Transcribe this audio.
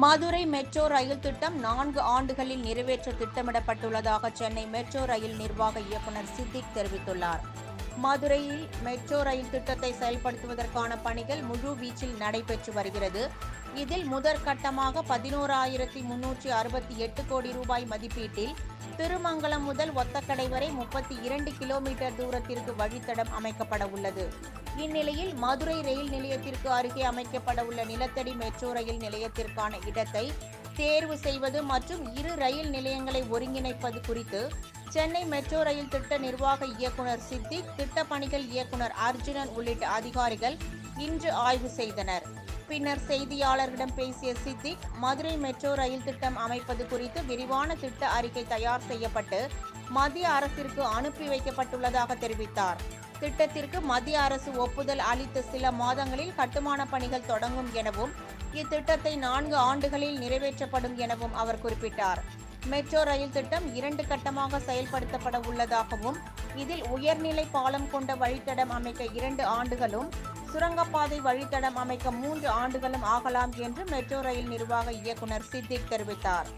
Madurai metro rail திட்டம் நான்கு ஆண்டுகளில் நிறைவேற்ற திட்டமிடப்பட்டுள்ளதாக சென்னை மெட்ரோ ரயில் நிர்வாக இயக்குநர் சித்திக் தெரிவித்துள்ளார். மதுரையில் மெட்ரோ ரயில் திட்டத்தை செயல்படுத்துவதற்கான பணிகள் முழு வீச்சில் நடைபெற்று வருகிறது. இதில் முதற்கட்டமாக பதினோராயிரத்தி முன்னூற்றி அறுபத்தி எட்டு கோடி ரூபாய் மதிப்பீட்டில் திருமங்கலம் முதல் ஒத்தக்கடை வரை முப்பத்தி இரண்டு கிலோமீட்டர் தூரத்திற்கு வழித்தடம் அமைக்கப்பட உள்ளது. இந்நிலையில் மதுரை ரயில் நிலையத்திற்கு அருகே அமைக்கப்பட உள்ள நிலத்தடி மெட்ரோ ரயில் நிலையத்திற்கான இடத்தை தேர்வு செய்வது மற்றும் இரு ரயில் நிலையங்களை ஒருங்கிணைப்பது குறித்து சென்னை மெட்ரோ ரயில் திட்ட நிர்வாக இயக்குனர் சித்திக் திட்டப்பணிகள் இயக்குனர் அர்ஜுனன் உள்ளிட்ட அதிகாரிகள் இன்று ஆய்வு செய்தனர். பின்னர் செய்தியாளர்களிடம் பேசிய சித்திக் மதுரை மெட்ரோ ரயில் திட்டம் அமைப்பது குறித்து விரிவான திட்ட அறிக்கை தயார் செய்யப்பட்டு மத்திய அரசிற்கு அனுப்பி வைக்கப்பட்டுள்ளதாக தெரிவித்தார். திட்டத்திற்கு மத்திய அரசு ஒப்புதல் அளித்த சில மாதங்களில் கட்டுமான பணிகள் தொடங்கும் எனவும் இத்திட்டத்தை நான்கு ஆண்டுகளில் நிறைவேற்றப்படும் எனவும் அவர் குறிப்பிட்டார். மெட்ரோ ரயில் திட்டம் இரண்டு கட்டமாக செயல்படுத்தப்பட உள்ளதாகவும் இதில் உயர்நிலை பாலம் கொண்ட வழித்தடம் அமைக்க இரண்டு ஆண்டுகளும் சுரங்கப்பாதை வழித்தடம் அமைக்க மூன்று ஆண்டுகளும் ஆகலாம் என்று மெட்ரோ ரயில் நிர்வாக இயக்குனர் சித்திக் தெரிவித்தார்.